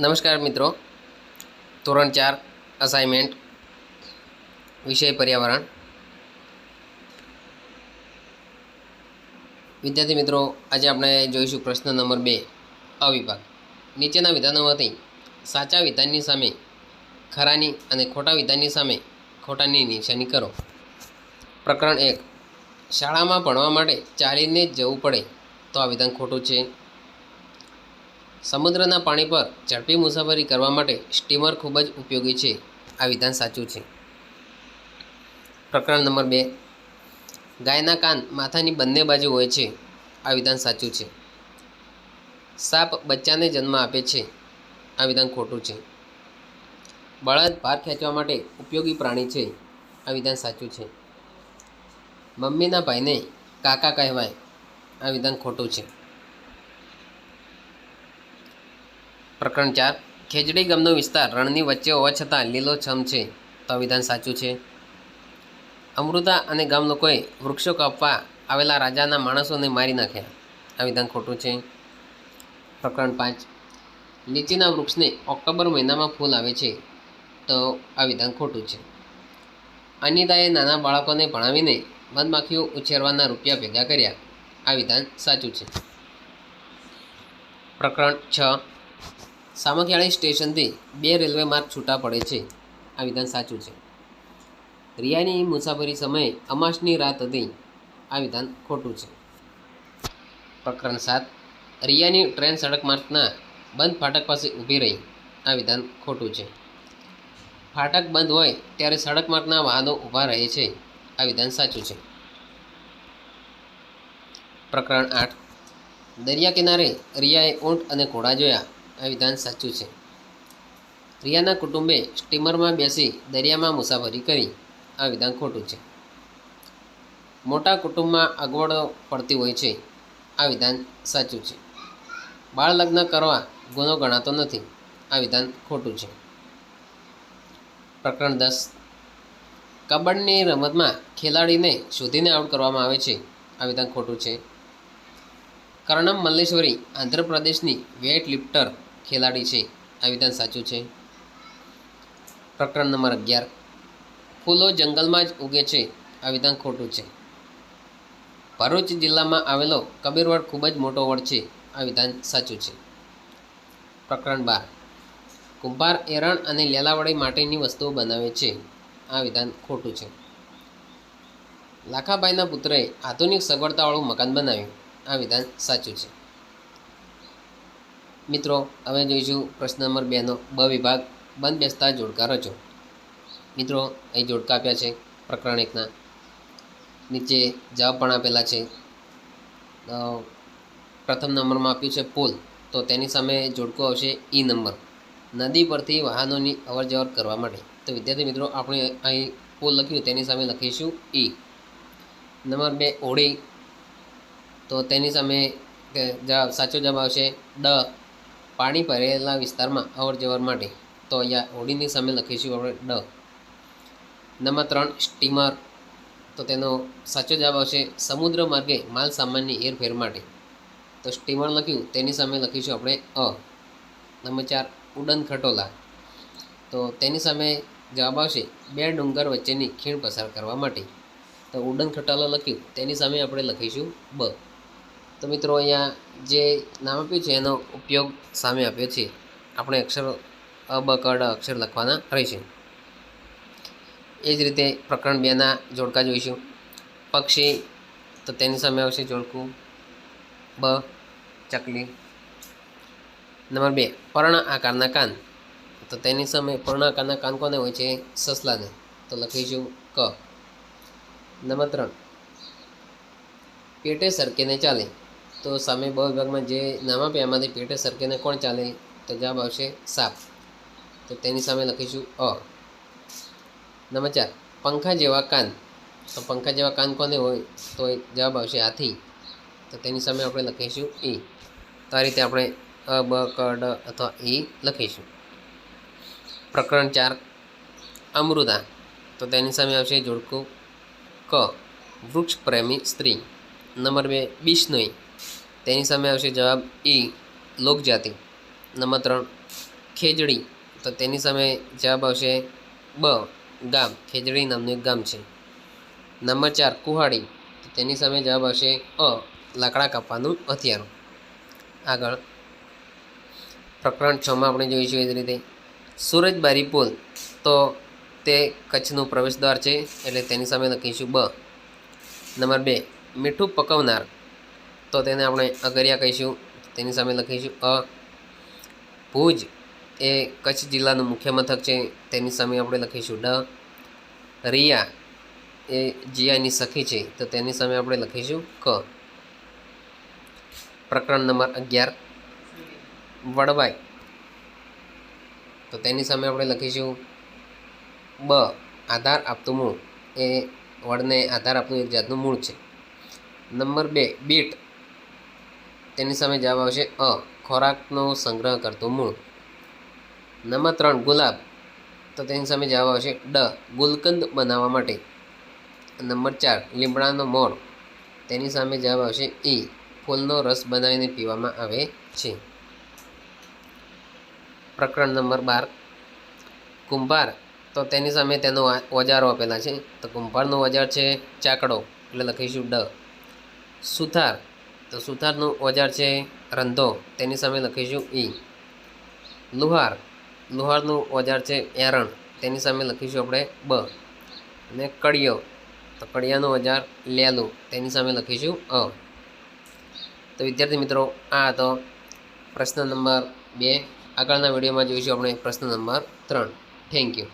નમસ્કાર મિત્રો. ધોરણ ચાર અસાઇનમેન્ટ વિષય પર્યાવરણ. વિદ્યાર્થી મિત્રો, આજે આપણે જોઈશું પ્રશ્ન નંબર બે, અવિભાગ. નીચેના વિધાનોમાંથી સાચા વિધાનની સામે ખરાની અને ખોટા વિધાનની સામે ખોટાની નિશાની કરો. પ્રકરણ એક, શાળામાં ભણવા માટે ચાલીને જ જવું પડે તો આ વિધાન ખોટું છે. સમુદ્રના પાણી પર ઝડપી મુસાફરી કરવા માટે સ્ટીમર ખૂબ જ ઉપયોગી છે. આ વિધાન સાચું છે. પ્રકરણ નંબર બે. ગાયના કાન માથાની બંને બાજુ હોય છે. આ વિધાન સાચું છે. સાપ બચ્ચાને જન્મ આપે છે. આ વિધાન ખોટું છે. બળદ ભાર ખેંચવા માટે ઉપયોગી પ્રાણી છે. આ વિધાન સાચું છે. મમ્મીના ભાઈને કાકા કહેવાય. આ વિધાન ખોટું છે. પ્રકરણ ચાર. ખેજડી ગામનો વિસ્તાર રણની વચ્ચે હોવા છતાં લીલોછમ છે. તો આ વિધાન સાચું છે? અમૃતા અને ગામ લોકોએ વૃક્ષો કાપવા આવેલા રાજાના માણસોને મારી નાખ્યા. આ વિધાન ખોટું છે? પ્રકરણ પાંચ. લીચીના વૃક્ષને ઓક્ટોબર મહિનામાં ફૂલ આવે છે. તો આ વિધાન ખોટું છે. અનિતાએ નાના બાળકોને ભણાવીને મધમાખીઓ ઉછેરવાના રૂપિયા ભેગા કર્યા. આ વિધાન સાચું છે. પ્રકરણ છ. સામખિયાળી સ્ટેશનથી બે રેલવે માર્ગ છૂટા પડે છે. આ વિધાન સાચું છે. રિયાની મુસાફરી સમયે અમાસની રાત હતી. આ વિધાન ખોટું છે. પ્રકરણ સાત. રિયાની ટ્રેન સડક માર્ગના બંધ ફાટક પાસે ઊભી રહી. આ વિધાન ખોટું છે. ફાટક બંધ હોય ત્યારે સડક માર્ગના વાહનો ઊભા રહે છે. આ વિધાન સાચું છે. પ્રકરણ આઠ. દરિયા કિનારે રિયાએ ઊંટ અને ઘોડા જોયા. આ વિધાન સાચું છે. રિયાના કુટુંબે સ્ટીમરમાં બેસી દરિયામાં મુસાફરી કરી. આ વિધાન ખોટું છે. મોટા કુટુંબમાં અગવડો પડતી હોય છે. આ વિધાન સાચું છે. બાળ લગ્ન કરવા ગુનો ગણાતો નથી. આ વિધાન ખોટું છે. પ્રકરણ દસ. કબડ્ડીની રમતમાં ખેલાડીને શોધીને આઉટ કરવામાં આવે છે. આ વિધાન ખોટું છે. કર્ણમ મલ્લેશ્વરી આંધ્રપ્રદેશની વેટ લિફ્ટર ખેલાડી છે. આ વિધાન સાચું છે. પ્રકરણ નંબર અગિયાર. ફૂલો જંગલમાં જ ઉગે છે. આ વિધાન ખોટું છે. ભરૂચ જિલ્લામાં આવેલો કબીરવડ ખૂબ જ મોટો વડ છે. આ વિધાન સાચું છે. પ્રકરણ બાર. કુંભાર, એરણ અને લેલાવડી માટેની વસ્તુઓ બનાવે છે. આ વિધાન ખોટું છે. લાખાભાઈના પુત્રએ આધુનિક સગવડતાવાળું મકાન બનાવ્યું. આ વિધાન સાચું છે. મિત્રો, હવે જોઈશું પ્રશ્ન નંબર બેનો. બ વિભાગ બંધ બેસતા જોડકા રચો મિત્રો, અહીં જોડકા આપ્યા છે પ્રકરણ એકના. નીચે જવાબ પણ આપેલા છે. પ્રથમ નંબરમાં આપ્યું છે પુલ. તો તેની સામે જોડકો આવશે ઈ નંબર. નદી પરથી વાહનોની અવર જવર કરવા માટે. તો વિદ્યાર્થી મિત્રો, આપણે અહીં પુલ લખ્યું, તેની સામે લખીશું ઈ. નંબર બે ઓળી તો તેની સામે જવાબ, સાચો જવાબ આવશે ડ. પાણી ભરેલા વિસ્તારમાં અવર જવર માટે તો અહીંયા હોડીની સામે લખીશું આપણે ડ. નંબર ત્રણ, સ્ટીમર. તો તેનો સાચો જવાબ આવશે સમુદ્ર માર્ગે માલ સામાનની હેરફેર માટે. તો સ્ટીમર લખ્યું, તેની સામે લખીશું આપણે અ. નંબર ચાર, ઉડન ખટોલા. તો તેની સામે જવાબ આવશે બે ડુંગર વચ્ચેની ખીણ પસાર કરવા માટે. તો ઉડન ખટોલા લખ્યું, તેની સામે આપણે લખીશું બ. તો મિત્રો અહીંયા જે નામ આપ્યું છે, એનો ઉપયોગ સામે આપ્યો છે આપણે અક્ષર અ, બ, ક અક્ષર લખવાના રહેશે. એ જ રીતે પ્રકરણ બેના જોડકા જોઈશું. પક્ષી, તો તેની સામે આવશે જોડકું, બ, ચકલી. નંબર બે, પર્ણ આકારના કાન. તો તેની સામે પર્ણ આકારના કાન કોને હોય છે? સસલાને. તો લખીશું ક. નંબર ત્રણ, પેટે સરકીને ચાલે. તો સામે બ વિભાગમાં જે નામ આપે એમાંથી પેટે સરકેને કોણ ચાલે તો જવાબ આવશે સાપ. તો તેની સામે લખીશું અ. નંબર ચાર. પંખા જેવા કાન. તો પંખા જેવા કાન કોને હોય? તો જવાબ આવશે હાથી. તો તેની સામે આપણે લખીશું ઈ તો આ રીતે આપણે અ, બ, ક, ડ અથવા ઈ લખીશું. પ્રકરણ ચાર. અમૃતા. તો તેની સામે આવશે જોડકું ક. વૃક્ષ પ્રેમી સ્ત્રી. નંબર બે, બિશ્નોઈ. તેની સામે આવશે જવાબ ઈ લોકજાતિ. નંબર ત્રણ, ખેજડી. તો તેની સામે જવાબ આવશે બ, ગામ. ખેજડી નામનું એક ગામ છે. નંબર ચાર, કુહાડી. તો તેની સામે જવાબ આવશે અ, લાકડા કાપવાનું હથિયારું. આગળ, પ્રકરણ છમાં આપણે જોઈશું એ જ રીતે. સુરજબારી પુલ. તો તે કચ્છનું પ્રવેશદ્વાર છે, એટલે તેની સામે લખીશું બ. નંબર બે, મીઠું પકવનાર. તો તેને આપણે અગરિયા કહીશું. તેની સામે લખીશું, અ. ભુજ એ કચ્છ જિલ્લાનું મુખ્ય મથક છે. તેની સામે આપણે લખીશું, ડ. રિયા એ જીયાની સખી છે. તો તેની સામે આપણે લખીશું, ક. પ્રકરણ નંબર અગિયાર, વડવાઈ. તો તેની સામે આપણે લખીશું, બ. આધાર આપતું મૂળ એ વડને આધાર આપતું એક જાતનું મૂળ છે. નંબર બે, બીટ. તેની સામે જવાબ આવશે અ. ખોરાકનો સંગ્રહ કરતું મૂળ. નંબર ત્રણ, ગુલાબ. તો તેની સામે જવાબ આવશે ડ. ગુલકંદ બનાવવા માટે. નંબર ચાર, લીમડાનો મોર તેની સામે જવાબ આવશે ઈ ફૂલનો રસ બનાવીને પીવામાં આવે છે. પ્રકરણ નંબર બાર. કુંભાર. તો તેની સામે તેનો ઓજારો આપેલા છે. તો કુંભારનો ઓજાર છે ચાકડો. એટલે લખીશું ડ. સુથાર. તો સુથારનું ઓજાર છે રંધો. તેની સામે લખીશું ઈ. લુહાર. લુહારનું ઓજાર છે એરણ. તેની સામે લખીશું આપણે બ. અને કડિયો. તો કડિયાનું ઓજાર લેલું. તેની સામે લખીશું અ. તો વિદ્યાર્થી મિત્રો, આ હતો પ્રશ્ન નંબર બે. આગળના વિડીયોમાં જોઈશું આપણે પ્રશ્ન નંબર ત્રણ. Thank you